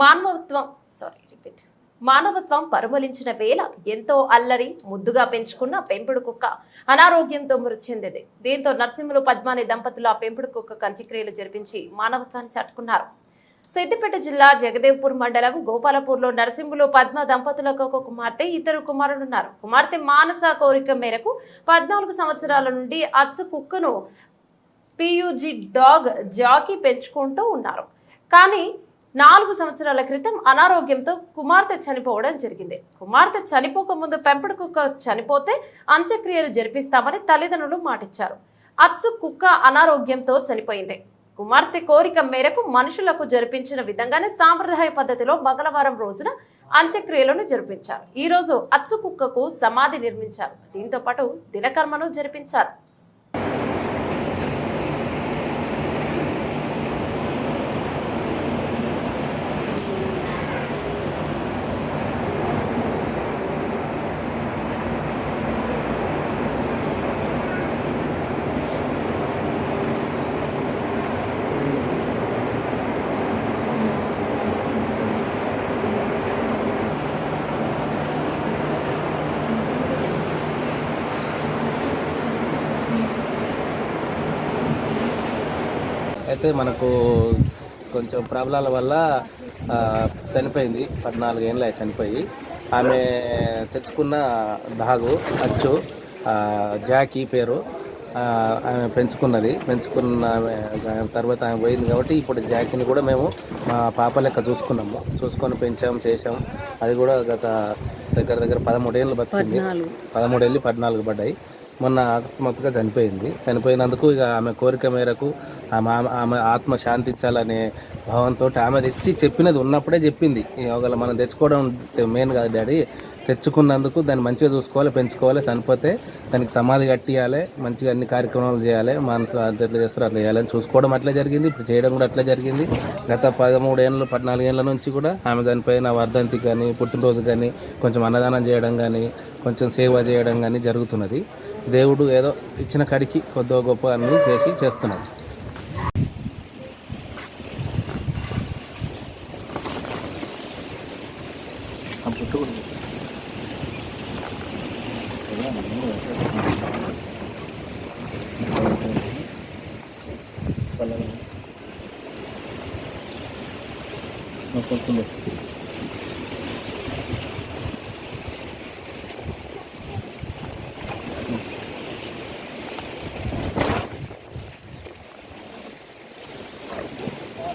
మానవత్వం sorry repeat మానవత్వం పరుమలించిన వేళ ఎంతో అల్లరి ముద్దుగా పెంచుకున్న పెంపుడు కుక్క అనారోగ్యంతో మృతి చెందింది దీంతో నర్సింహులు పద్మాని దంపతులు ఆ పెంపుడు కుక్క కంచిక్రియలు జరిపించి మానవత్వాన్ని చాటుకున్నారు. సిద్దిపేట జిల్లా జగదేవ్పూర్ మండలం గోపాలపూర్లో నరసింహులు పద్మ దంపతులకు ఒక కుమార్తె ఇద్దరు కుమారుడున్నారు కుమార్తె మానస కోరిక మేరకు పద్నాలుగు సంవత్సరాల నుండి అచ్చు కుక్కను పియూజీ డాగ్ జాకీ పెంచుకుంటూ ఉన్నారు. కానీ నాలుగు సంవత్సరాల క్రితం అనారోగ్యంతో కుమార్తె చనిపోవడం జరిగింది. కుమార్తె చనిపోక ముందు పెంపుడు కుక్క చనిపోతే అంత్యక్రియలు జరిపిస్తామని తల్లిదండ్రులు మాటిచ్చారు. అచ్చు కుక్క అనారోగ్యంతో చనిపోయింది. కుమార్తె కోరిక మేరకు మనుషులకు జరిపించిన విధంగానే సాంప్రదాయ పద్ధతిలో మంగళవారం రోజున అంత్యక్రియలను జరిపించారు. ఈ రోజు అచ్చు కుక్కకు సమాధి నిర్మించారు. దీంతో పాటు దినకర్మను జరిపించారు. అయితే మనకు కొంచెం ప్రాబ్లాల వల్ల చనిపోయింది. పద్నాలుగు ఏళ్ళ చనిపోయి. ఆమె తెచ్చుకున్న డాగు అచ్చు జాకీ పేరు ఆమె పెంచుకున్నది. పెంచుకున్న తర్వాత ఆమె పోయింది కాబట్టి ఇప్పుడు జాకీని కూడా మేము మా పాప లెక్క చూసుకున్నాము. చూసుకొని పెంచాము చేసాము అది కూడా గత దగ్గర దగ్గర పదమూడేళ్ళు బతికింది. పదమూడేళ్ళు పద్నాలుగు పడ్డాయి. మొన్న అకస్మాత్తుగా చనిపోయింది. చనిపోయినందుకు ఇక ఆమె కోరిక మేరకు ఆమె ఆమె- ఆమె ఆత్మ శాంతించాలనే భావంతో ఆమె తెచ్చి చెప్పినది ఉన్నప్పుడే చెప్పింది. ఈ ఒకవేళ మనం తెచ్చుకోవడం మెయిన్ కాదు డాడీ. తెచ్చుకున్నందుకు దాన్ని మంచిగా చూసుకోవాలి పెంచుకోవాలి చనిపోతే దానికి సమాధి కట్టియాలి మంచిగా అన్ని కార్యక్రమాలు చేయాలి మనసులో అంత ఎట్లా అట్లా చేయాలని చూసుకోవడం అట్లా జరిగింది. ఇప్పుడు చేయడం కూడా అట్లా జరిగింది. గత పదమూడు ఏళ్ళు నుంచి కూడా ఆమె దానిపైన వర్ధంతి కానీ పుట్టినరోజు కానీ కొంచెం అన్నదానం చేయడం కానీ కొంచెం సేవ చేయడం కానీ జరుగుతున్నది. దేవుడు ఏదో ఇచ్చిన కడికి కొద్దిగా గొప్ప అన్ని చేసి చేస్తున్నాడు.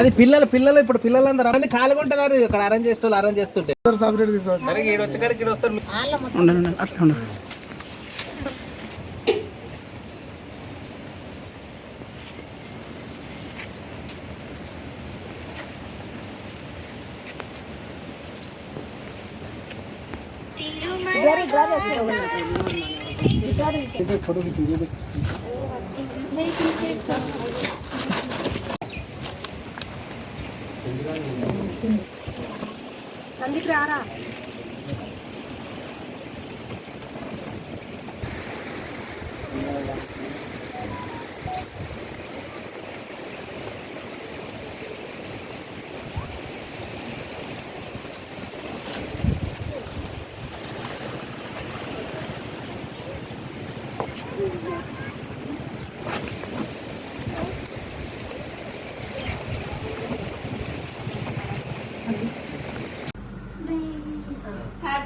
అది పిల్లలు పిల్లలు ఇప్పుడు పిల్లలందరూ అన్ని కాలుగుంటున్నారు ఇక్కడ అరేంజ్ చేస్తే అరేంజ్ చేస్తుంటే. సరే ఈడు వచ్చేకాడికి ఈడు వస్తారు. అనండి వన్ టూ ఒక ప్లేట్